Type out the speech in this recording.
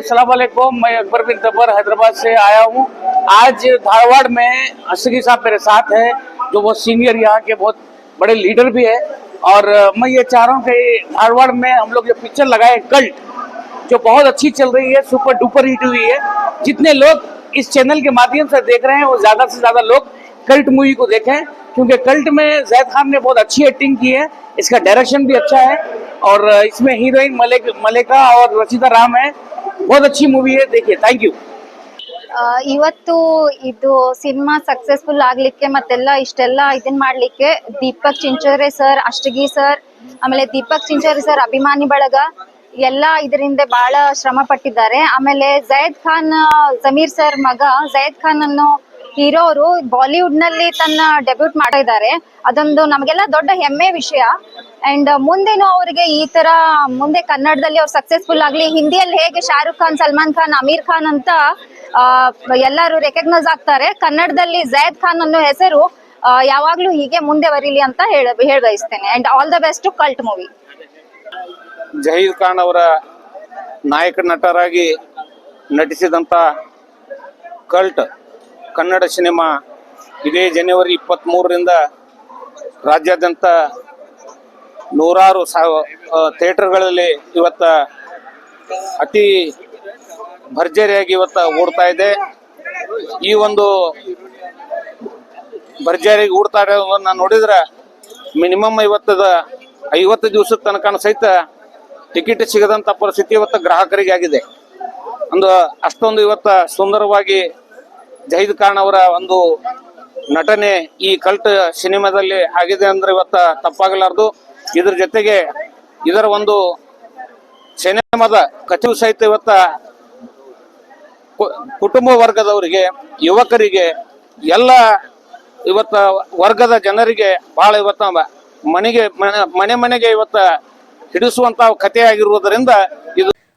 सलाम वालेकुम मैं अकबर बिन जब्बर हैदराबाद से आया हूँ। आज धारवाड़ में असगी साहब मेरे साथ है, जो बहुत सीनियर यहाँ के बहुत बड़े लीडर भी है। और मैं ये चाह रहा हूँ कि धारवाड़ में हम लोग जो पिक्चर लगाए, कल्ट, जो बहुत अच्छी चल रही है, सुपर डुपर हिट हुई है, जितने लोग इस चैनल के माध्यम से देख रहे हैं, वो ज़्यादा से ज़्यादा लोग कल्ट मूवी को देखें, क्योंकि कल्ट में जैद खान ने बहुत अच्छी एक्टिंग की है, इसका डायरेक्शन भी अच्छा है। और इसमें हीरोइन मलिका और रचिता राम है। बहुत अच्छी मूवी है देखिए थैंक यू ಆ, ಇವತ್ತು ಇದು ಸಿನಿಮಾ ಸಕ್ಸಸ್ಫುಲ್ ಆಗ್ಲಿಕ್ಕೆ ಮತ್ತೆಲ್ಲ ಇಷ್ಟೆಲ್ಲ ಇದನ್ ಮಾಡ್ಲಿಕ್ಕೆ ದೀಪಕ್ ಚಿಂಚೋರೆ ಸರ್ ಅಷ್ಟಗಿ ಸರ್ ಆಮೇಲೆ ದೀಪಕ್ ಚಿಂಚೋರೆ ಸರ್ ಅಭಿಮಾನಿ ಬಳಗ ಎಲ್ಲ ಇದರಿಂದ ಬಹಳ ಶ್ರಮ ಪಟ್ಟಿದ್ದಾರೆ ಆಮೇಲೆ ಜಯದ್ ಖಾನ್ ಆ, ಜಮೀರ್ ಸರ್ ಮಗ ಜಯದ್ ಖಾನ್ ಅನ್ನೋ ಹೀರೋ ಅವರು ಬಾಲಿವುಡ್ನಲ್ಲಿ ತನ್ನ ಡೆಬ್ಯೂಟ್ ಮಾಡಿದ್ದಾರೆ ಅದೊಂದು ನಮಗೆಲ್ಲ ದೊಡ್ಡ ಹೆಮ್ಮೆ ವಿಷಯ. ಅಂಡ್ ಮುಂದೇನು ಅವರಿಗೆ ಈ ತರ ಮುಂದೆ ಕನ್ನಡದಲ್ಲಿ ಅವ್ರು ಸಕ್ಸಸ್ಫುಲ್ ಆಗ್ಲಿ, ಹಿಂದಿಯಲ್ಲಿ ಹೇಗೆ ಶಾರುಖ್ ಖಾನ್, ಸಲ್ಮಾನ್ ಖಾನ್, ಅಮೀರ್ ಖಾನ್ ಅಂತ ಎಲ್ಲಾರು ರೆಕಗ್ನೈಸ್ ಆಗ್ತಾರೆ. ಕನ್ನಡದಲ್ಲಿ ಜಯದ್ ಖಾನ್ ಅನ್ನೋ ಹೆಸರು ಯಾವಾಗ್ಲೂ ಹೀಗೆ ಮುಂದೆ ಬರೀಲಿ ಅಂತ ಹೇಳ ಹೇಳ ಬಯಸ್ತೇನೆ. And all the best cult movie Zaheed Khan ಅವರ ನಾಯಕ ನಟರಾಗಿ ನಟಿಸಿದಂತ ಕಲ್ಟ್ ಕನ್ನಡ ಸಿನಿಮಾ ಇದೇ ಜನವರಿ ಇಪ್ಪತ್ತ್ಮೂರರಿಂದ ರಾಜ್ಯಾದ್ಯಂತ ನೂರಾರು ಸಾವ ಥಿಯೇಟರ್ಗಳಲ್ಲಿ ಇವತ್ತ ಅತಿ ಭರ್ಜರಿಯಾಗಿ ಇವತ್ತ ಓಡ್ತಾ ಇದೆ. ಈ ಒಂದು ಭರ್ಜರಿಯಾಗಿ ಓಡ್ತಾ ಇರೋದನ್ನ ನೋಡಿದ್ರೆ ಮಿನಿಮಮ್ ಇವತ್ತದ ಐವತ್ತು ದಿವಸದ ತನಕ ಸಹಿತ ಟಿಕೆಟ್ ಸಿಗದಂಥ ಪರಿಸ್ಥಿತಿ ಇವತ್ತು ಗ್ರಾಹಕರಿಗೆ ಆಗಿದೆ. ಒಂದು ಅಷ್ಟೊಂದು ಇವತ್ತು ಸುಂದರವಾಗಿ ಜಹೀದ್ ಖಾನ್ ಅವರ ಒಂದು ನಟನೆ ಈ ಕಲ್ಟ್ ಸಿನಿಮಾದಲ್ಲಿ ಆಗಿದೆ ಅಂದ್ರೆ ಇವತ್ತ ತಪ್ಪಾಗಲಾರದು. ಇದರ ಜೊತೆಗೆ ಇದರ ಒಂದು ಸಿನಿಮಾದ ಕಥೆಯು ಸಹಿತ ಇವತ್ತ ಕುಟುಂಬ ವರ್ಗದವರಿಗೆ, ಯುವಕರಿಗೆ, ಎಲ್ಲ ಇವತ್ತ ವರ್ಗದ ಜನರಿಗೆ ಬಹಳ ಇವತ್ತ ಮನೆಗೆ, ಮನೆ- ಮನೆ ಮನೆಗೆ ಇವತ್ತ ಹಿಡಿಸುವಂತ ಕಥೆ ಆಗಿರುವುದರಿಂದ